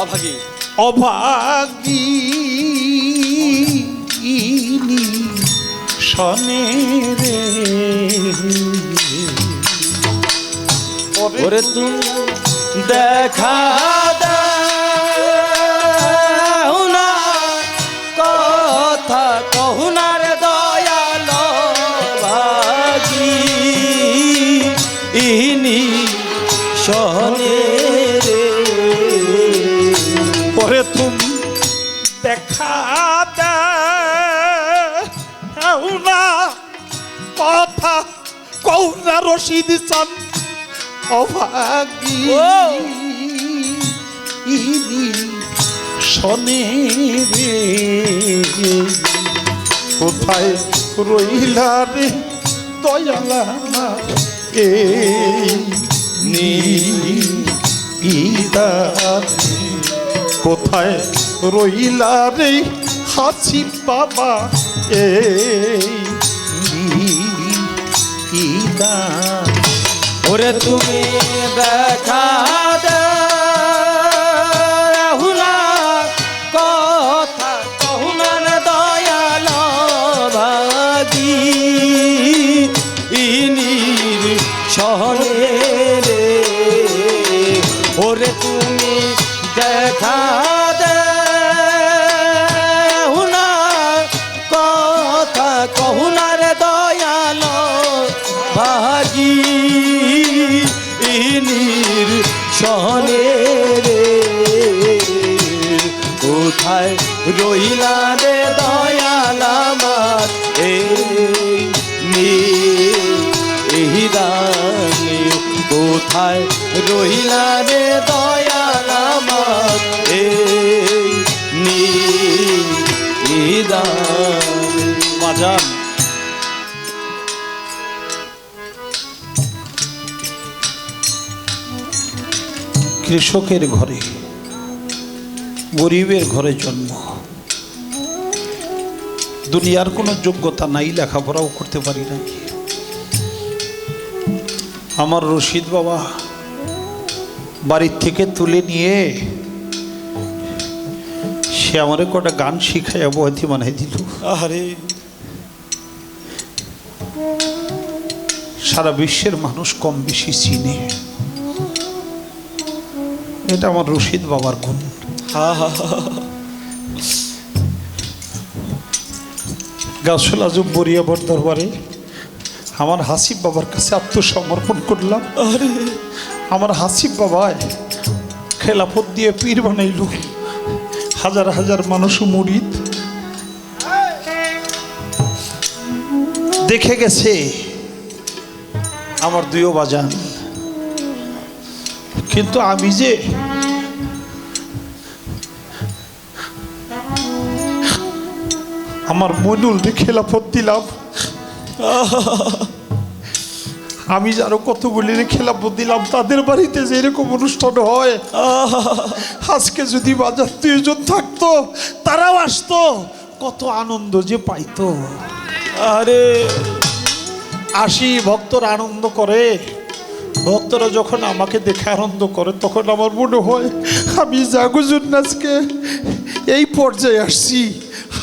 অভাগী। অভাগিনী শনে রে। ওরে তুমি দেখা দাও তুমি দেখা দাও না কথা কৌনা রশিদ চান। অভাগিনী শনে রে। কোথায় রইলা রে দয়ালা এই কোথায় রইলা রে হাসি বাবা? নিদার ওরে তুমি দেখা শহরে কোথায় রইলা রে দয়াল আমার? কৃষকের ঘরে, গরিবের ঘরে জন্ম। দুনিয়ার কোনো যোগ্যতা নাই, লেখাপড়াও করতে পারি নাই। আমার রশিদ বাবা বাড়ির থেকে তুলে নিয়ে সে আমারে কটা গান শিখাইয়া বয়তি বানাই দিল। আরে সারা বিশ্বের মানুষ কম বেশি চিনে। এটা আমার রশিদ বাবার গুণ। হা হা হা। গাছল আজম বরিয়াবর দরবারে আমার হাসিব বাবার কাছে আত্মসমর্পণ করলাম। আমার হাসিব বাবায় খেলাফত দিয়ে পীর বানাইল। হাজার হাজার মানুষ মুরিদ। দেখে গেছে আমার দুইও বাজান। কিন্তু আমি যে আমার মনুল খেলাফত দিলাম। আমি যারও কতগুলি রে খেলাফত দিলাম তাদের বাড়িতে যে এরকম অনুষ্ঠান হয়। আজকে যদি বাজার দুইজন থাকতো তারাও আসতো। কত আনন্দ যে পাইতো। আরে। আসি ভক্তরা আনন্দ করে। ভক্তরা যখন আমাকে দেখে আনন্দ করে তখন আমার মনে হয় আমি জাগুজুর নাচকে এই পর্যায়ে আসছি।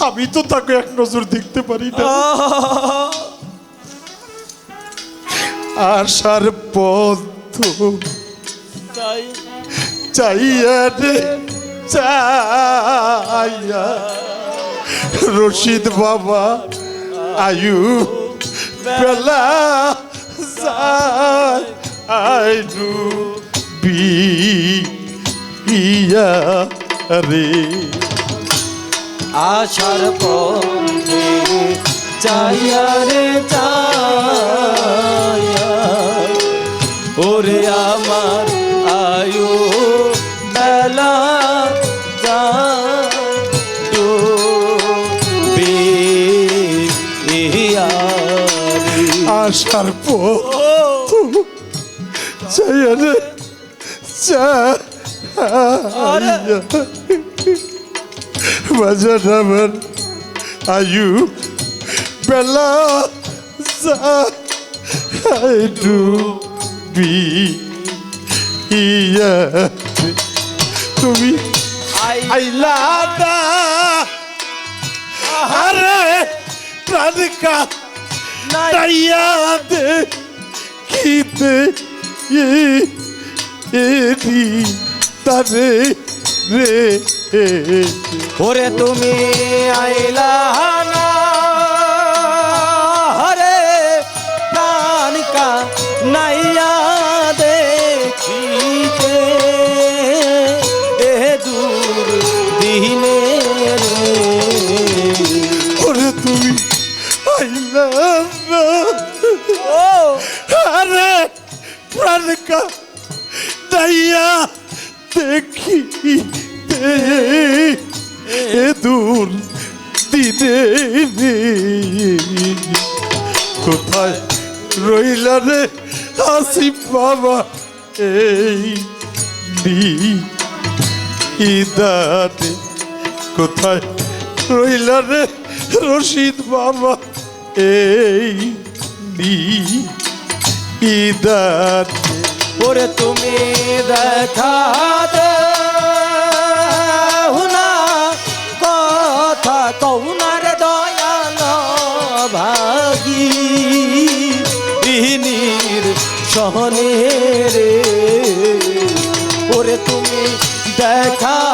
আমি তো তাকে এক নজর দেখতে পারি না। আসার পথ চাইয়া চাইয়া। রশিদ বাবা আয়ু বেলা আইনু বিয়া রে। আশার পথে চাইয়া রে চাইয়া ওরে আমার আয়ু বেলা আসার পথ চাইয়া রে চাইয়া বাজার আমার আয়ু বেলা যাইডু বি ইয়া তুমি আইলা না আরে প্রাণিকা নাই। তাইয়া দে খিতে এরি তারে রে। ওরে তুমি আইলা না। তাইয়া দেখি এ দূর দিনে কোথায় রইলা রে আসি বাবা এই ইদাতে কোথায় রইলা রে রশিদ বাবা এই ইদাতে ওরে তুমি দেখা হুনা কথা কৌনার দয়াল ভাগি। ইনির সহনে রে ওরে তুমি দেখা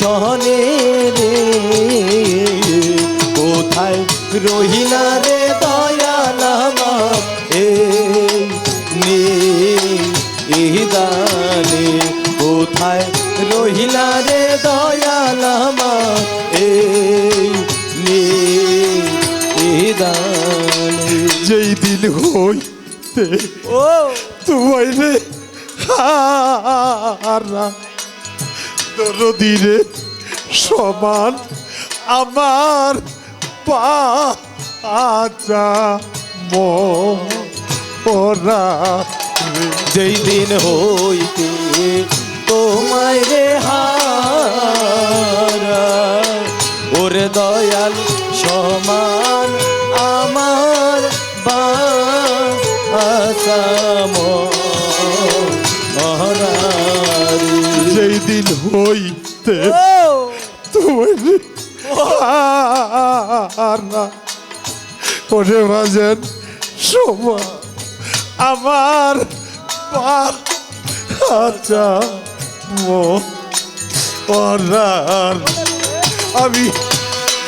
সহনে রে। কোথায় রহিলা রে দয়াল আমার? এই নে ইদানে কোথায় রহিলা রে দয়াল আমার? এই নে ইদানে যেই দিন হইতে ও। তোমায় রে হারা দরদিরে সমান আমার পাচা মরা রে। যেই দিন হইতে তোমায় রে হারা ওরে দয়াল সমান আমার বাসাম যেই দিন হইতে তুমি ওরে বাজেন সমান আমার পাচা মরার আমি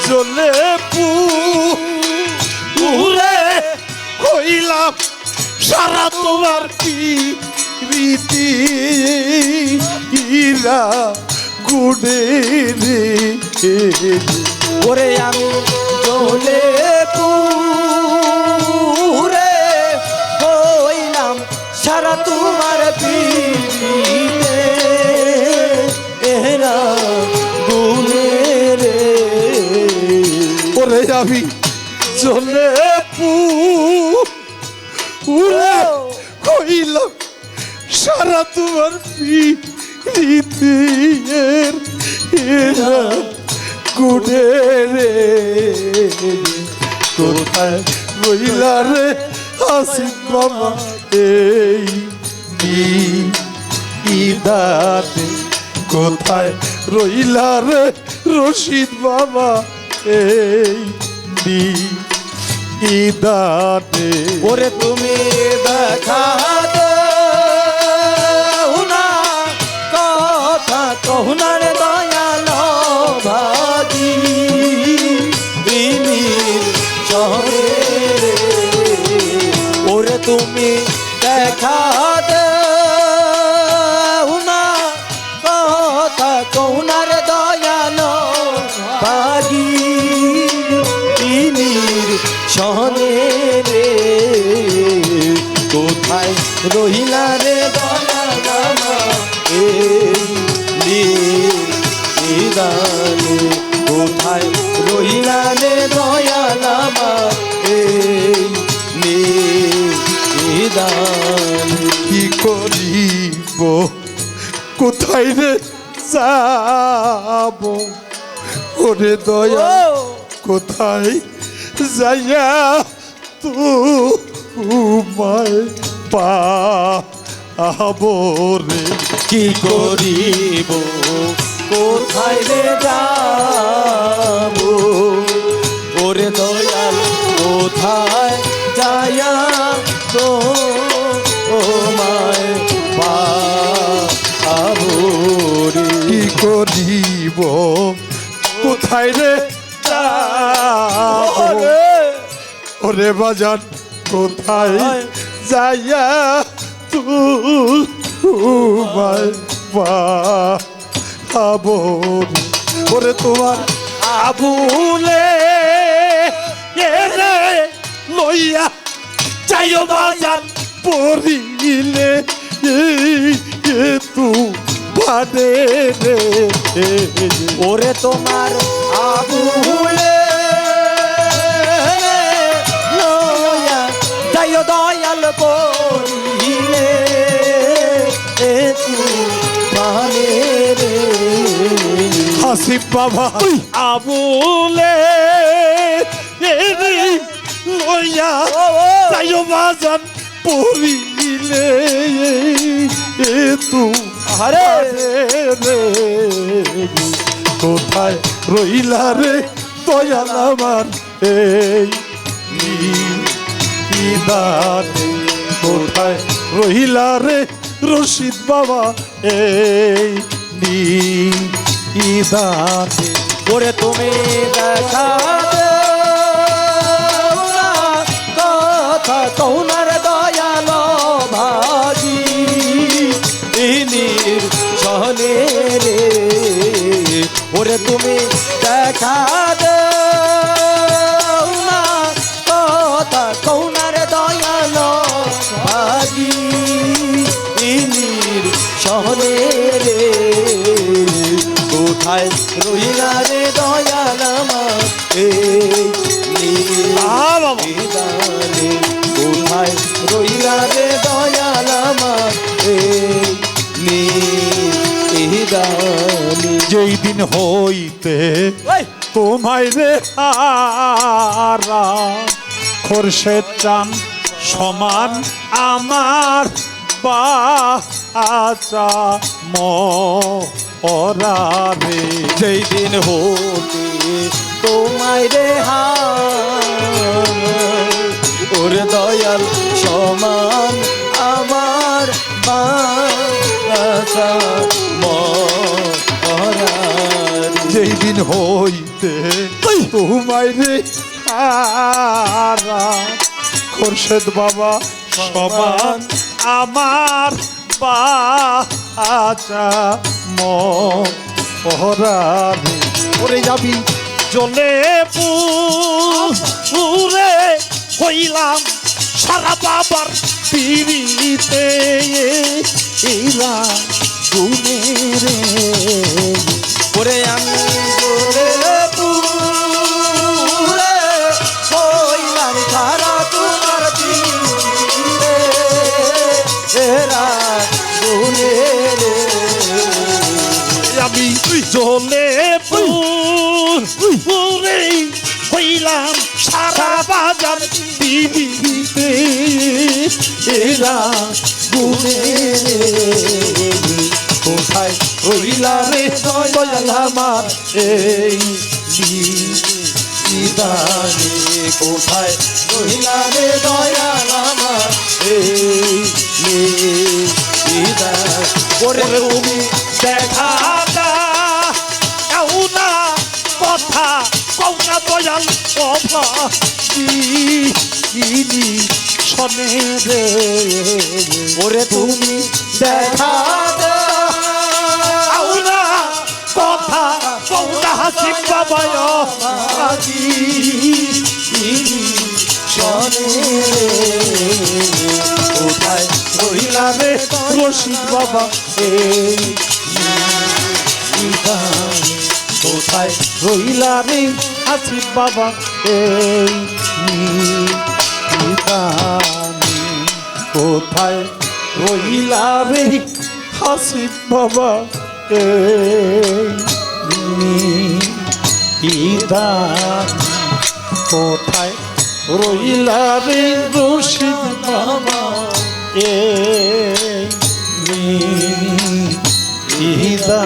চলে পুরে কইলাম সারা তোমার কি রীতি? ইরা গুডে রে? ওরে আমি চলে পুরে হইলাম সারা তোমার পিড়িতে এরা গুনে রে। ওরে আমি চলে পুরে কইলাম সারা তোমার প্রীতি এর এরা গুডে রে, কোথায় রইলা রে? হাসি বাবা, এই ইদাতে কোথায় রইলা রে রশিদ বাবা, এই ইদাতে ওরে তুমি দেখা সহনে রে কোথায় রহিলা রে নিদানে কোথায় রহিলা রে দয়ালামা? এই নিদানে কি করিব? কোথায় রে যাব? ওরে দয়া কোথায় যাইয়া তোমায় পাবরে কি করিব? কোথায় রে যাব? ওরে দয়াল, কোথায় যায়া তো তোমায় পাবো রে। কি করিব? কোথায় রে? ওরে বাজার কোথায় যাইয়া তোমায় পাবো? ওরে তোমার আবুলে লইয়া যাইও বাজার পড়িলে। তু রে ওরে তোমার যাইও দয়াল করিলে। এ রে। হাসিব বাবা আবুলে। লইয়া বাজার পড়িলে। এ আরে রে কোথায় রইলা রে দয়াল আমার? এই কোথায় রইলা রে রশিদ বাবা? এই নিদানে ওরে তুমি দেখা কথা কৌনার ইনির চলে রে। ওরে তুমি দেখা দাও না। কথা কৌনার দয়াল ভাগি ইনির চলে রে। কোথায় রইলা রে দয়াল কোথায় রইলা রে দয়াল আমার যেই দিন হইতে তোমায় রে হারা খোরশেদ চান সমান আমার বাচা মরা রে। যেই দিন হতে তোমায় রে ওরে দয়াল সমান আমার বাসা দিন হইতে তোমায় রে খোরশেদ বাবা সমান আমার বাচা মহারে ওরে যাবি জলে পুরে হইলাম সারা বাবার পিড়িতে এরা গুনে রে। ওরে আমি জলে পুরে হইলাম সারা বাজার পিড়িতে এরা গুনে কোথায় রইলা রে দয়াল আমার এই নিদানে কোথায় রইলা রে দয়াল আমার এই ওরে তুমি দেখা কথা কও না দয়াল অভা ইনি শনে রে? ওরে তুমি দেখা না কথা বাবা কোথায় রইলা রে? হাসিম বাবা, এই কোথায় রইলা রে? হাসিম বাবা, এই কোথায় রইলা রে? রশিদ মামা এ ইদা